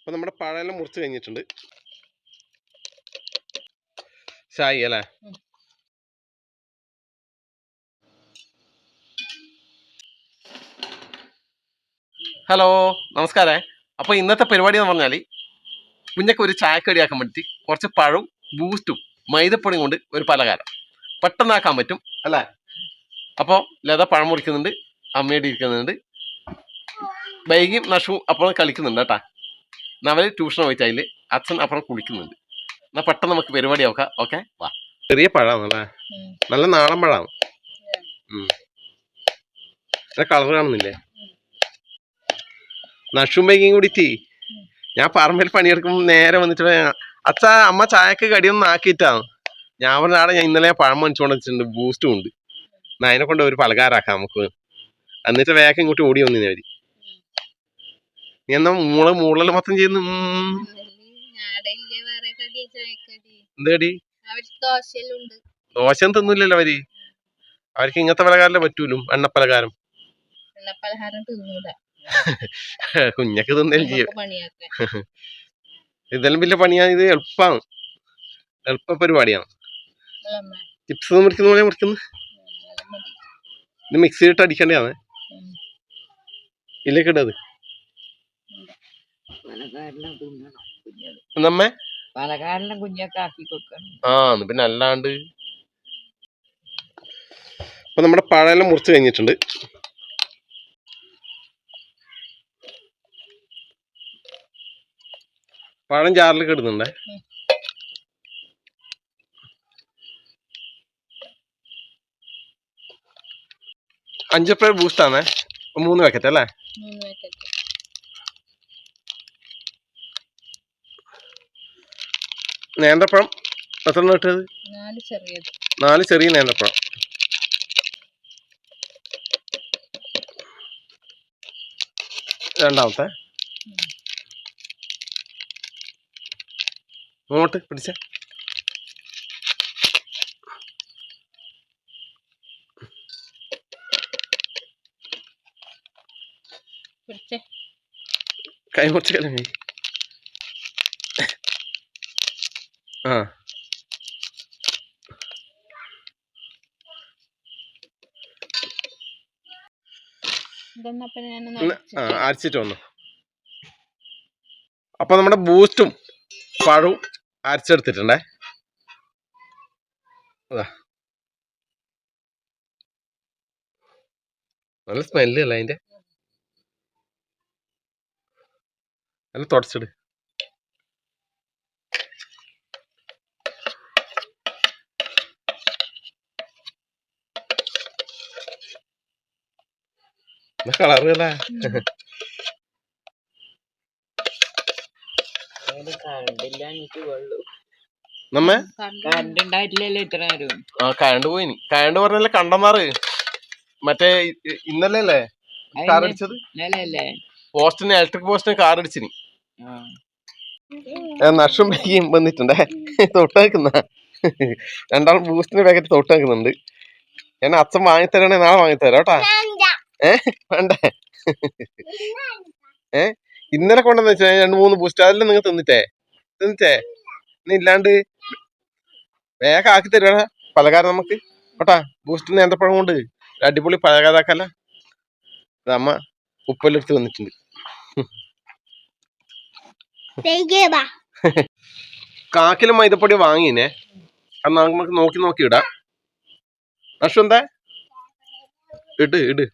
അപ്പൊ നമ്മുടെ പഴയെല്ലാം മുറിച്ച് കഴിഞ്ഞിട്ടുണ്ട്. ചായ അല്ലേ? ഹലോ നമസ്കാരേ. അപ്പോൾ ഇന്നത്തെ പരിപാടി എന്ന് പറഞ്ഞാൽ കുഞ്ഞൊക്കെ ഒരു ചായക്കടിയാക്കാൻ വേണ്ടി കുറച്ച് പഴവും ബൂസ്റ്റും മൈദപ്പൊടിയും കൊണ്ട് ഒരു പലഹാരം. പെട്ടെന്നാക്കാൻ പറ്റും അല്ലേ? അപ്പോൾ ലത പഴം മുറിക്കുന്നുണ്ട് അമ്മയടി ഇരിക്കുന്നുണ്ട്. ബൈഗിയും നഷവും അപ്പോൾ കളിക്കുന്നുണ്ട് കേട്ടാ. അവർ ട്യൂഷൻ പോയിട്ട് അതിൽ അച്ഛൻ അപ്പുറം കുളിക്കുന്നുണ്ട്. എന്നാ പെട്ടെന്ന് നമുക്ക് പരിപാടി നോക്കാം. ഓക്കെ വാ. ചെറിയ പഴാന്നല്ലേ. നല്ല നാടൻ പഴാണ് കളർ കാണുന്നില്ലേ? നഷും വൈകിയും കൂടിയിട്ട് ഞാൻ പറമ്പിൽ പണിയെടുക്കുമ്പോൾ നേരെ വന്നിട്ട് അച്ഛ അമ്മ ചായക്ക് കടിയൊന്നും ആക്കിയിട്ടാണ് ഞാൻ പറഞ്ഞ ആടെ ഞാൻ ഇന്നലെ പഴം മേടിച്ചുകൊണ്ട് വെച്ചിട്ടുണ്ട് ബൂസ്റ്റും ഉണ്ട്. എന്നാ അതിനെ കൊണ്ട് ഒരു പലകാരാക്കാം നമുക്ക്. എന്നിട്ട് വേഗം ഇങ്ങോട്ട് ഓടി വന്നിനെ അവർ. നീ എന്നാ മൂള മൂളൽ മൊത്തം ചെയ്യുന്നു? എന്തേടി? അവർ ദോശയിലുണ്ട് ദോശം തിന്നില്ലല്ലോ അവർ. അവർക്ക് ഇങ്ങനത്തെ പലഹാരല്ലേ പറ്റൂലും എണ്ണപ്പലഹാരം. എണ്ണ പലഹാരം കുഞ്ഞക്ക് തിന്നേലും ചെയ്യും. ഇതെല്ലാം വലിയ പണിയാണ് ഇത് എളുപ്പമാണ് എളുപ്പ പരിപാടിയാണ്. ചിപ്സ് മുറിക്കുന്ന പോലെ മുറിക്കുന്നു. ഇത് മിക്സിയിട്ട് അടിക്കേണ്ടതാണ്. ഉം. പലകാരനും കുഞ്ഞൊക്കെ ആക്കി കൊടുക്കണം. ആ പിന്നെ അല്ലാണ്ട്. അപ്പൊ നമ്മുടെ പഴയെല്ലാം മുറിച്ച് കഴിഞ്ഞിട്ടുണ്ട്. പഴം ജാറിലേക്ക് ഇടുന്നുണ്ടേ അഞ്ചപ്പഴ ബൂസ്റ്റാണേ പേർ ബൂസ്റ്റ് ആണേ മൂന്ന് പാക്കറ്റ് അല്ലേ? മൂന്ന് പാക്കറ്റ് നേന്ത്രപ്പഴം. എത്ര നട്ടത് നാല് ചെറിയ നേന്ത്രപ്പഴം. രണ്ടാമത്തെ. അങ്ങോട്ട് പിടിച്ച. പിടിച്ചേ. കൈ കുറച്ച് കളഞ്ഞേ ആ ഇതൊന്നപ്പം ഞാൻ ഒന്ന് ആ അരച്ചിട്ട് വന്നു. അപ്പൊ നമ്മുടെ ബൂസ്റ്റും പഴവും അരച്ചെടുത്തിട്ടുണ്ടേ. നല്ല സ്മെല്ല് അല്ല അതിന്റെ നല്ല തുടച്ചിട്. കളറ് അല്ലേ കറണ്ടില്ല എനിക്ക് വെള്ളു നമ്മ? ആ കരണ്ട് പോയിനി. കരണ്ട് പറഞ്ഞല്ലേ കണ്ടമാറ് മറ്റേ ഇ- ഇന്നലെ അല്ലേ കാർ അടിച്ചത്? പോസ്റ്റിന് ഇലക്ട്രിക് പോസ്റ്റിന് കാർ അടിച്ചിനി. നഷ്ടം ബാഗിയും വന്നിട്ടുണ്ടേ. പാക്കറ്റ് തൊട്ട് വെക്കുന്നുണ്ട്. ഞാൻ അച്ഛൻ വാങ്ങിത്തരണേ നാളെ വാങ്ങിത്തരാം കേട്ടാ. ഏ? വേണ്ടേ? ഏ? ഇന്നലെ കൊണ്ടെന്ന് വെച്ചാൽ രണ്ട് മൂന്ന് ബൂസ്റ്റ് അതെല്ലാം നിങ്ങൾ തിന്നിട്ടേ? തിന്നിട്ടേ? ഇനി ഇല്ലാണ്ട് വേഗം ആക്കി തരുവാണ പലകാരം നമുക്ക്. കേട്ടാ ബൂസ്റ്റ് നേന്ത്രപ്പഴം കൊണ്ട് അടിപൊളി പലകാരാക്കല്ല അമ്മ ഉപ്പെല്ലാം വന്നിട്ടുണ്ട്. കാക്കിലും മൈദപ്പൊടി വാങ്ങിനെ അത് നമുക്ക് നോക്കി നോക്കി ഇടാം. എന്താ ഇട് ഇട്.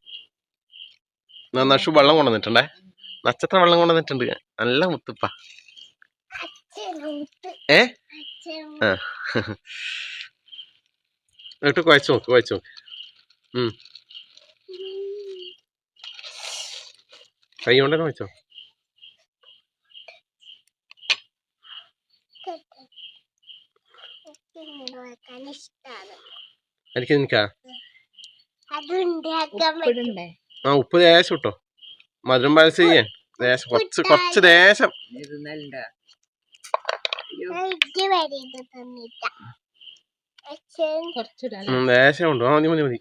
നഷു വെള്ളം കൊണ്ടുവന്നിട്ടുണ്ടേ? നക്ഷത്ര വെള്ളം കൊണ്ടുവന്നിട്ടുണ്ട്. നല്ല മുത്തുപ്പ. ഏ? ആ. ഇട്ട് കുഴച്ച് നോക്ക് കുഴച്ച് നോക്ക്. കൈ കൊണ്ടു കുഴച്ചോ എനിക്ക് നിനക്കാ അതുണ്ട് ഉപ്പിടണ്ടേ? ആ ഉപ്പ് ദേശം ഇട്ടോ. മധുരം പായസം ചെയ്യാൻ. ദേശം കുറച്ച് കുറച്ച് ദേശം ഉണ്ടോ. ആ മതി മതി മതി.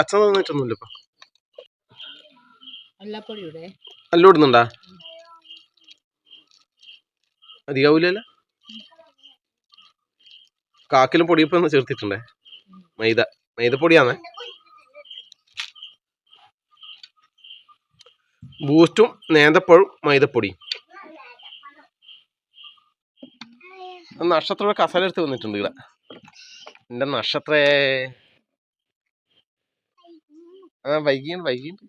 അച്ഛൻ ഇപ്പൊ. വെള്ളപ്പൊടിയുടെ എല്ലാം ഇടുന്നുണ്ടാ? അധികാവൂലല്ല? കാക്കിലും പൊടിയപ്പൊന്ന് ചേർത്തിട്ടുണ്ടേ? മൈദ. മൈദപ്പൊടിയാണേ ബൂസ്റ്റും നേന്തപ്പഴും മൈദപ്പൊടിയും. നക്ഷത്ര കസല എടുത്ത് വന്നിട്ടുണ്ട് ഇവിടെ. എന്റെ നക്ഷത്രേ. ആ വൈകിയുണ്ട് വൈകിയുണ്ട്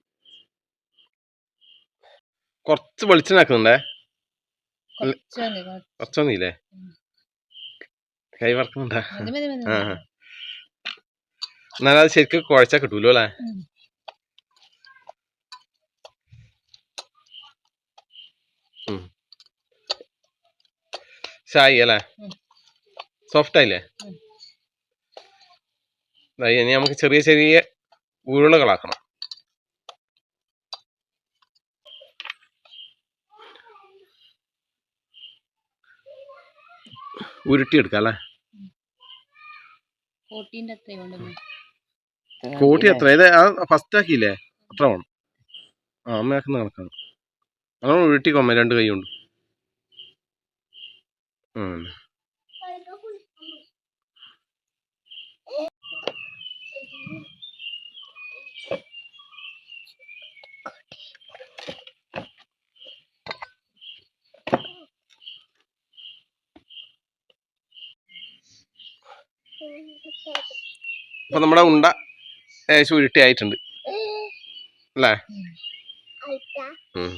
കുറച്ച് വെളിച്ചെണ്ണാക്കുന്നുണ്ടേ കുറച്ചൊന്നില്ലേ. കൈ വറക്കുന്നുണ്ടാ മതി, മതി, മതി. ആ ആ. എന്നാലും അത് ശരിക്കും കുഴച്ചാ കിട്ടൂലോ അല്ലേ? ഷായി അല്ലേ സോഫ്റ്റ് ആയില്ലേ. ഇനി നമുക്ക് ചെറിയ ചെറിയ ഉരുളകളാക്കണം. ഉരുട്ടിയെടുക്കാം അല്ലേ? കോട്ടി എത്ര? ഇത് ഫസ്റ്റ് ആക്കിയില്ലേ അത്ര വേണം. ആ അമ്മയാക്കുന്ന കണക്കാണ്. അങ്ങനെ ഉരുട്ടിക്കോ അമ്മ രണ്ട് കൈ കൊണ്ട്. അപ്പൊ നമ്മുടെ ഉണ്ട ഏകദേശം ഉരുട്ടി ആയിട്ടുണ്ട് അല്ലേ ഉം.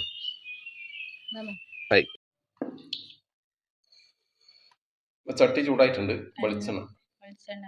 ഇതാ. ആയി ഇപ്പൊ ചട്ടി ചൂടായിട്ടുണ്ട് വെളിച്ചെണ്ണ. വെളിച്ചെണ്ണ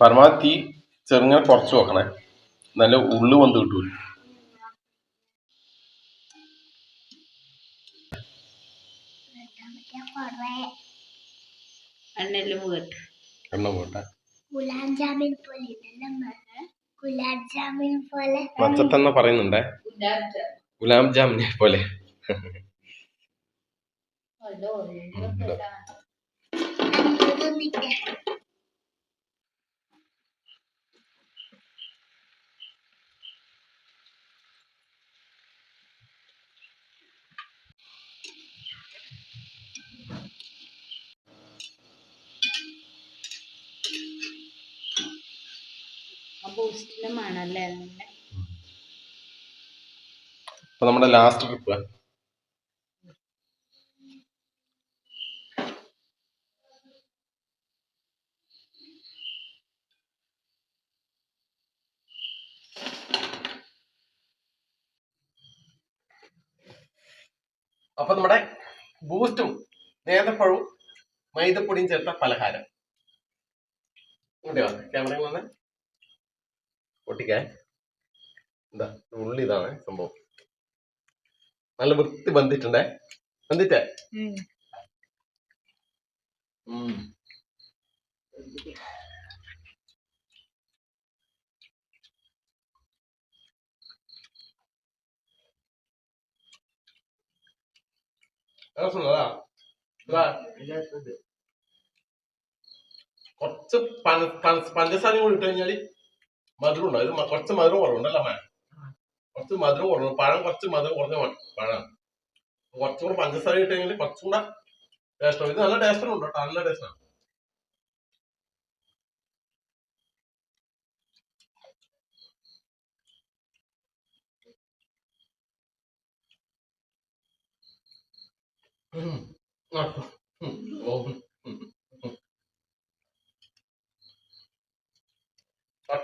പരമാവധി തീ ചെറുങ്ങനെ കുറച്ച് വെക്കണേ. നല്ല ഉള്ളു വന്ന് കിട്ടൂല. എണ്ണ പോട്ടെ ഗുലാബ് ജാമിൻ പോലെ ഗുലാബ് ജാമിൻ പോലെ മച്ചത്തെന്ന പറയുന്നുണ്ടേ. ഗുലാബ് ജാമിനെ പോലെ. ഇതൊന്നിട്ട് ബൂസ്റ്റിന്റെ മണല്ലേ അപ്പൊ നമ്മുടെ ലാസ്റ്റ് ട്രിപ്പ് അപ്പൊ നമ്മുടെ ബൂസ്റ്റും നേന്ത്രപ്പഴവും മൈദപ്പൊടിയും ചേർത്ത പലഹാരം. ക്യാമറയിൽ വന്ന്. പൊട്ടിക്കാൻ. എന്താ ഉള്ളി ഇതാണ് സംഭവം. നല്ല വൃത്തി ബന്ധിട്ടുണ്ടേ ബന്ധിട്ടേ കൊറച്ച് പഞ്ചസാര. കുറച്ച് പഞ്ചസാരയും കൂടി ഇട്ട് കഴിഞ്ഞാൽ മധുരം ഇത് കുറച്ച് മധുരം കുറവുണ്ടല്ലോ അമ്മ? കുറച്ച് മധുരം കുറവ് പഴം കുറച്ച് മധുരം കുറഞ്ഞ മ- പഴം. കുറച്ചും കൂടെ പഞ്ചസാര ഇട്ട് കഴിഞ്ഞാൽ കുറച്ചും കൂടെ ടേസ്റ്റ് ഇത് നല്ല ടേസ്റ്റ് ഉണ്ട് കേട്ടോ. നല്ല ടേസ്റ്റാണ്. ആ.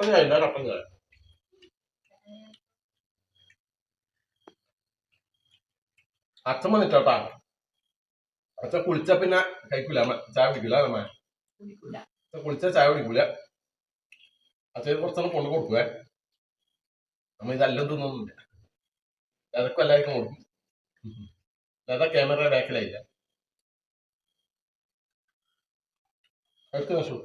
കട്ടൻ ചായ ഇല്ല കട്ടൻ ചായ അച്ഛൻ വന്നിട്ടോട്ടാ. അച്ഛൻ കുളിച്ച പിന്നെ കഴിക്കൂല. ചായ കുടിക്കൂല അമ്മ? കുളിച്ച ചായ കുടിക്കൂല. അച്ഛൻ കുറച്ചൊന്നും കൊണ്ടു കൊടുക്കുവേ. അമ്മ ഇതെല്ലാം തിന്നൊന്നുമില്ല. അതൊക്കെ എല്ലാവർക്കും കൊടുക്കും. അതാ ക്യാമറ ബാക്കിലായില്ല? എടുത്ത് വെച്ചു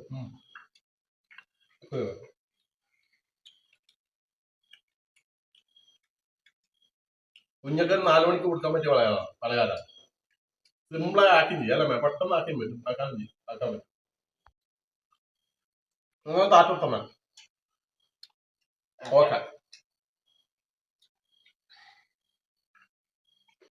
കുഞ്ഞൊക്കെ നാല് മണിക്ക് കൊടുക്കാൻ പറ്റിയ പലകാല പലകാലം സിമ്പിളായി ആക്കി ചെയ്യാം അല്ലേ? പെട്ടെന്ന് ആക്കി പറ്റും. ആക്കാൻ ചെയ്യും ആക്കാൻ പറ്റും. താറ്റോട്ടമ്മ ഓക്കെ.